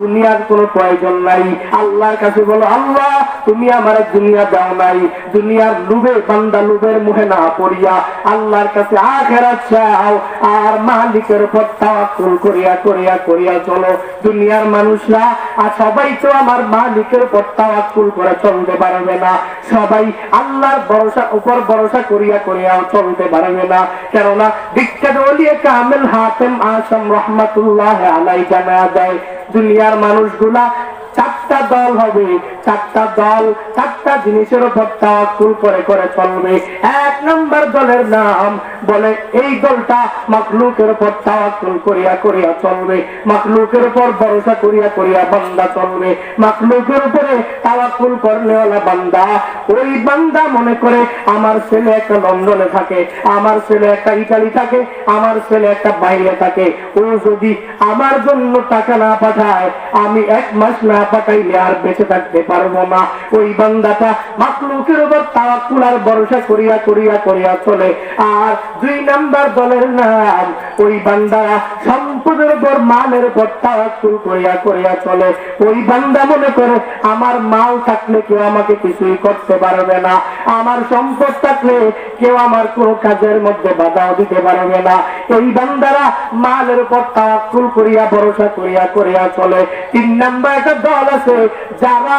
দুনিয়ার কোনো প্রয়োজন নাই। আল্লাহর কাছে বলো, আল্লাহ, তুমি আমার দুনিয়া দাও নাই। দুনিয়ার লুবে বান্দা লুবের মুহে না পড়িয়া আল্লাহর কাছে আখেরাত চাও। আর মালিকের উপর তাওয়াক্কুল করিয়া করিয়া করিয়া চলো। দুনিয়ার মানুষরা, আর সবাই তো আমার মালিকের উপর তাওয়াক্কুল করে চলতে পারবে না। সবাই আল্লাহর ভরসা, উপর ভরসা করিয়া করিয়া চলতে পারবে না। কেননা বিখ্যাত ওলিয়ে কামেল হাতেম আসাম রহমাতুল্লাহ আলাই জানা দেয় দুনিয়ার মানুষগুলা চারটা দল হবে। চারটা দল, চারটা জিনিসের উপর তাওয়াক্কুল করে করে চলবে। এক নম্বর দলের নাম বলে, এই দলটা মাকলুকের উপর তাওয়াক্কুল করিয়া করিয়া চলবে। মাকলুকের উপর ভরসা করিয়া করিয়া বান্দা চলবে। মাকলুকের উপরে তাওয়াক্কুল করনেওয়ালা বান্দা, ওই বান্দা মনে করে, আমার ছেলে একটা লন্ডনে থাকে, আমার ছেলে একটা ইটালি থাকে, আমার ছেলে একটা বাইরে থাকে। ও যদি আমার জন্য টাকা না পাঠায়, আমি এক মাস না পাঠাইলে আর বেঁচে থাকতে পারব না। ওই বান্দাটা মাকলুকের উপর তাওয়াক্কুল আর ভরসা করিয়া করিয়া করিয়া চলে। আর দুই নাম্বার দলের নাম, ওই বান্দা সম্পদের উপর মালের উপর তাওয়াক্কুল করিয়া করিয়া চলে। ওই বান্দা মনে করে, আমার মাল থাকলে কেউ আমাকে কিছুই করতে পারবে না। আমার সম্পদ থাকলে কেউ আমার কোনো কাজের মধ্যে বাধাও দিতে পারবে না। এই বান্দারা মালের উপর তাওয়াক্কুল করিয়া, ভরসা করিয়া করিয়া চলে। তিন নাম্বার একটা দল আছে, যারা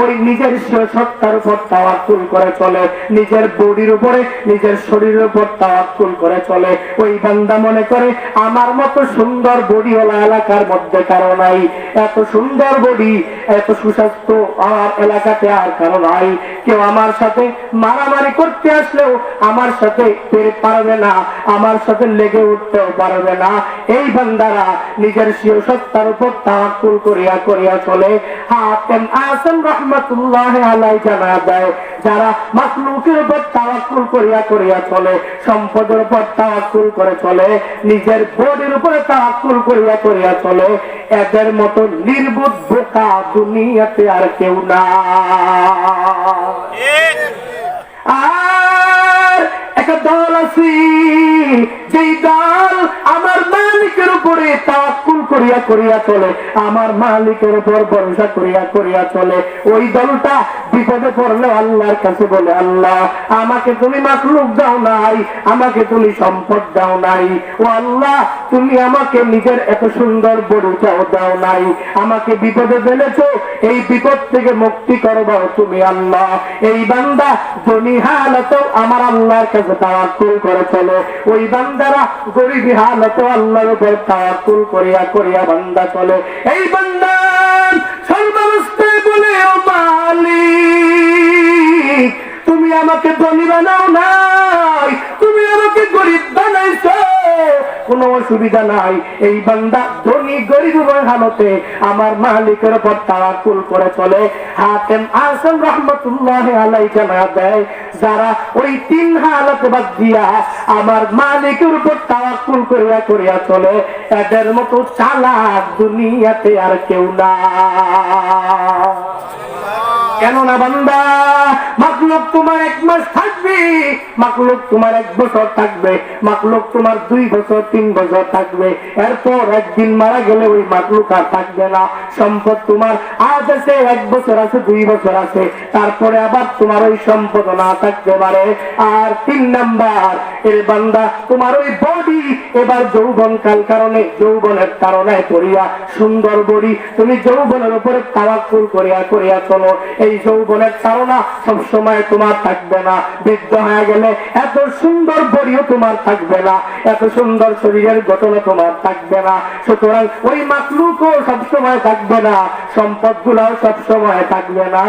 ওই নিজের সত্তার উপর তাওয়াক্কুল করে চলে, নিজের বডির উপরে, নিজের শরীরের উপর তাওয়াক্কুল করে চলে। ওই বান্দা মনে করে, আমার মতো সুন্দর বডিওয়ালা এলাকার মধ্যে কারও নাই। এত সুন্দর বডি, এত সুস্বাস্থ্য আমার এলাকাতে আর কারও নাই। কেউ আমার সাথে মারামারি করতে আসলেও আমার সাথে পেরে পারবে না, আমার সাথে লেগে উঠতেও পারবে না। এই বান্দারা নিজের সিও সত্তার উপর তাওয়াক্কুল করিয়া করিয়া চলে। হাতেম আসম রহমতুল্লাহ আলাই জানা যায়, যারা মাকলুকের উপর তাওয়াক্কুল করিয়া করিয়া চলে, সম্পদের উপর তাওয়াক্কুল করে চলে, নিজের বডির উপরে তাওয়াক্কুল করিয়া করিয়া চলে, এদের মতো নির্বুধ বোকা দুনিয়াতে আর কেউ না আর একটা দল আছে, যেই দল আমার মালিকের উপরে তাওয়াক্কুল করিয়া করিয়া চলে, আমার মালিকের উপর ভরসা করিয়া করিয়া চলে। ওই দলটা বিপদে পড়লে আল্লাহর কাছে বলে, আল্লাহ, আমাকে তুমি মাকলুক দাও নাই, আমাকে তুমি সম্পদ দাও নাই। ও আল্লাহ, তুমি আমাকে নিজের এত সুন্দর বড়িটাও দাও নাই। আমাকে বিপদে ফেলেছো, এই বিপদ থেকে মুক্তি করবাও তুমি আল্লাহ। এই বান্দা ধনী হালতেও আমার আল্লাহর কাছে তাওয়াক্কুল করে চলে। ওই বান্দারা আল্লাহর উপর তাওয়াক্কুল করিয়া করিয়া বান্দা চলে। এই বান্দা সর্বাবস্থায় বলে, ও মালিক, তুমি আমাকে ধনী বানাও নাই, তুমি আমাকে গরিব বানাইছো। কোনো অসুবিধা নাই। এই বান্দা ধনী, গরিব হালতে আমার মালিকের উপর তাওয়াক্কুল করে চলে। হাতেম আসম রহমতুল্লাহ আলাই জানা দেয়, যারা ওই তিন হালতে বাদ দিয়া আমার মালিকের উপর তাওয়াক্কুল করিয়া করিয়া চলে। এদের মতো চালাক দুনিয়াতে আর কেউ না কেননা বান্দা, মাকলুক তোমার এক মাস থাকবে, মাকলুক তোমার এক বছর থাকবে, মাকলুক তোমার দুই বছর, তিন বছর থাকবে। এরপর একদিন মারা গেলে ওই মাকলুক আর থাকবে না। সম্পদ তোমার আজ আছে, এক বছর আছে, দুই বছর আছে। তারপরে আবার তোমার ওই সম্পদ না থাকতে পারে। আর তিন নাম্বার এর বান্দা, তোমার ওই বডি এবার যৌবন কাল কারণে, যৌবনের কারণে করিয়া সুন্দর বডি। তুমি যৌবনের উপরে তাওয়াক্কুল করিয়া করিয়া চলো। এই যৌবনের তারা সব সময় তোমার থাকবে না। বৃদ্ধ হয়ে গেলে এত সুন্দর বডিও তোমার থাকবে না। এত সুন্দর শরীরের ঘটনা তোমার থাকবে না। সুতরাং ওই মাতলুকও সব সময় থাকবে না। সম্পদ গুলাও সব সময় থাকবে না।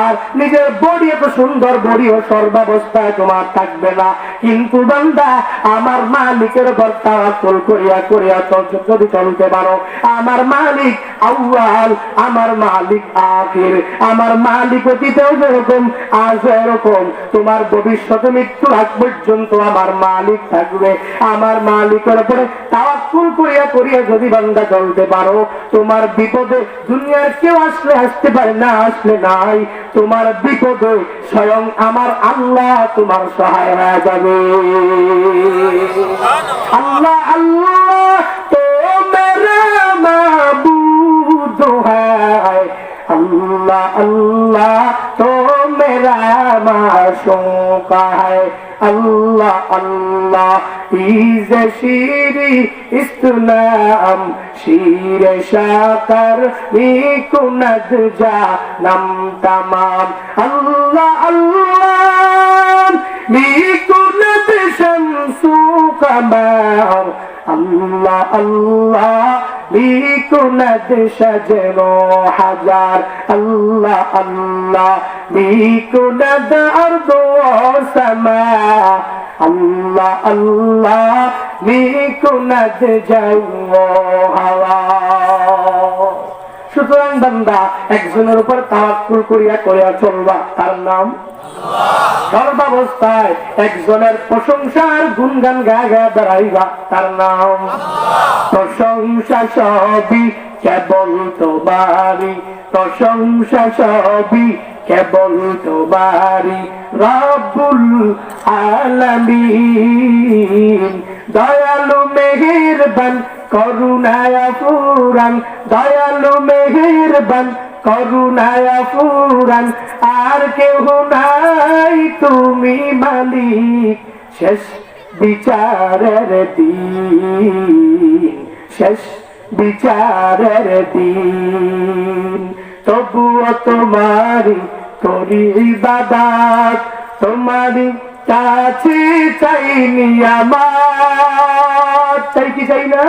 আর নিজের বডি এত সুন্দর বডিও সর্বাবস্থায় তোমার থাকবে না। কিন্তু বান্দা? আমার মালিকের উপর তাওয়াক্কুল করিয়া করিয়া চল- যদি চলতে পারো। আমার মালিক আউয়াল, আমার মালিক আখির। আমার মালিক অতীতেও যেরকম, আজ এরকম তোমার ভবিষ্যতে মৃত্যুর আগ পর্যন্ত আমার মালিক থাকবে। আমার মালিকের উপরে তাওয়াক্কুল করিয়া করিয়া যদি বান্দা চলতে পারো, তোমার বিপদে দুনিয়ার কেউ আসলে আসতে পারে না, আসলে নাই। তোমার বিপদে স্বয়ং আমার আল্লাহ তোমার সহায় হয়ে যাবে। আল্লাহ আল্লাহ তো মেরে মাবুদ হ্যায় আল্লাহ আল্লাহ তো মেরা মাশোকা হ্যায় আল্লাহ আল্লাহ ইজ শিরি ইসলাম, শির শাকর নিকুনদ যা السماء الله الله بكل شجر وحجر الله الله بكل أرض وسماء الله الله بكل جو وهواء সুতরাং বান্দা একজনের উপর তাওয়াক্কুল করিয়া করিয়া চলবা তার নাম সর্বাবস্থায় একজনের প্রশংসার গুনগান গা গা বেড়াইবা তার নাম। প্রশংসা সবই কেবল তোমারি প্রশংসা সবই কেবল তোমারি আলামিন। দয়ালু মেহেরবান, করুণায় পুরান দয়ালু করুণায় পুরান আর কেউ নাই তুমি মালিক। শেষ বিচারের দিন শেষ বিচারের দিন। তবুও তোমারি করি ইবাদাত তোমারি কাছে চাইনি আমার। চাই কি চাই না?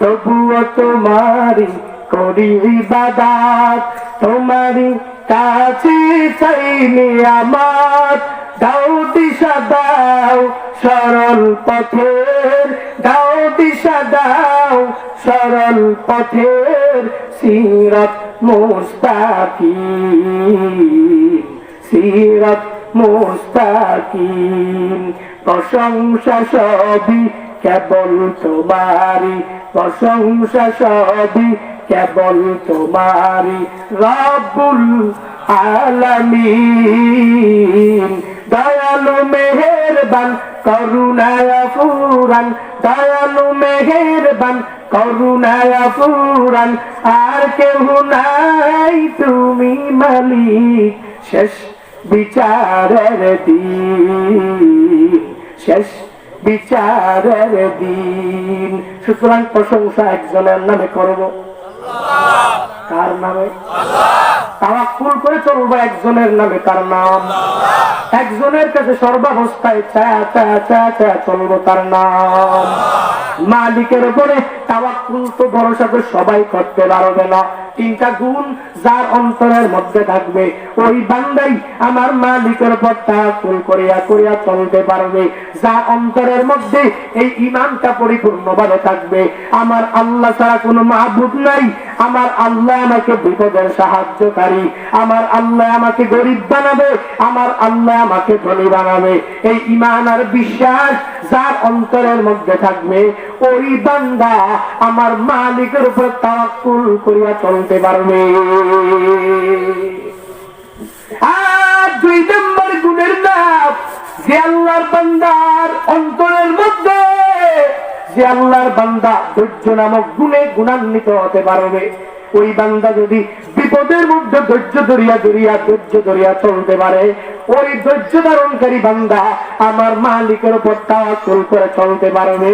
তবুও তোমারি করি ইবাদাত। তোমারি কাছে চাইনি আমার দাও দিশা, দাও সরল পথের। দাও দিশা, দাও সরল পথের। সিরত মুস্তাকিম, সিরত প্রশংসা সবই কেবল তোমারি প্রশংসা সবই কেবল তোমারি রব্বুল আলামিন। দয়ালু মেহেরবান, করুণায় পুরান দয়ালু মেহেরবান, করুণায় পুরান আর কেউ নাই তুমি মালিক। শেষ বিচারের দিন। শেষ বিচারের দিন। সুতরাং প্রশংসা একজনের নামে করব। কার নামে? তাওয়াক্কুল করে চলবো একজনের নামে তার নাম? একজনের কাছে সর্বাবস্থায় ছায়া ছায়া ছায়া ছায়া চলবো তার নাম। মালিকের উপরে তাওয়াক্কুল তো ভরসা করে সবাই করতে পারবে না। তিনটা গুণ যার অন্তরের মধ্যে থাকবে। ওই বান্দাই আমার মালিকের উপর তাওয়াক্কুল করিয়া করিয়া চলতে পারবে। যার অন্তরের মধ্যে এই ইমানটা পরিপূর্ণভাবে থাকবে। আমার আল্লাহ ছাড়া কোনো মাহবুদ নাই। আমার আল্লাহ আমাকে বিপদের সাহায্যকারী, আমার আল্লাহ আমাকে গরিব বানাবে, আমার আল্লাহ আমাকে ধনী বানাবে। এই ইমান আর বিশ্বাস যার অন্তরের মধ্যে থাকবে, ওই বান্দা আমার মালিকের উপর তাওয়াক্কুল করিয়া চলতে পারবে। আর দুই নম্বর গুণের নাম যে আল্লাহর বান্দার অন্তরের মধ্যে যে আল্লাহর বান্দা ধৈর্য নামক গুণে গুণান্বিত হতে পারবে, ওই বান্দা যদি বিপদের মধ্যে ধৈর্য ধরিয়া ধরিয়া, ধৈর্য ধরিয়া চলতে পারে, ওই ধৈর্য ধারণকারী বান্দা আমার মালিকের উপর তাওয়াক্কুল করে চলতে পারবে।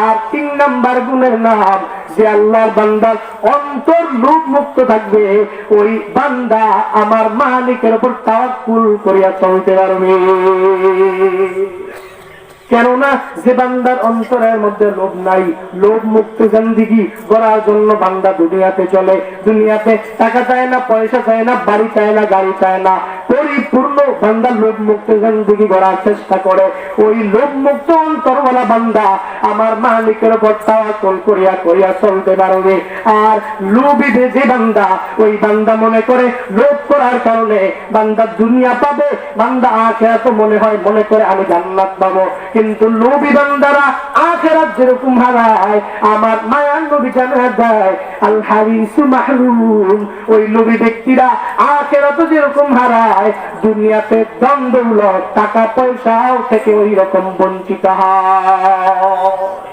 আর তিন নাম্বার গুণের নাম, যে আল্লাহর বান্দার অন্তর লোভ মুক্ত থাকবে, ওই বান্দা আমার মালিকের উপর তাওয়াক্কুল করিয়া চলতে পারবে। কেননা যে বান্দার অন্তরের মধ্যে লোভ নাই। লোভ মুক্ত জিন্দিগি করার জন্য বান্দা দুনিয়াতে চলে। দুনিয়াতে টাকা চায় না, পয়সা চায় না, বাড়ি চায় না, গাড়ি চায় না। পরিপূর্ণ বান্দা লোভ মুক্ত জিন্দিগি গড়ার চেষ্টা করে। ওই লোভ মুক্ত অন্তরওয়ালা বান্দা আমার মালিকের উপর তাওয়াক্কুল করিয়া করিয়া চলতে পারবে। আর লোভী যে বান্দা, ওই বান্দা মনে করে লোভ করার কারণে বান্দা দুনিয়া পাবে, বান্দা আখেরাত মনে হয়, মনে করে আমি জান্নাত পাবো। কিন্তু লোভী বান্দারা আখেরাত যেরকম হারায়, আমার মায়ার নবী জানা দেয়, আল হারিসু মাহরুম। ওই লোভী ব্যক্তিরা আখেরাত যেরকম হারায় দুনিয়াতে দ্বন্দ্ব টাকা পয়সাও থেকে ওই রকম বঞ্চিত হয়।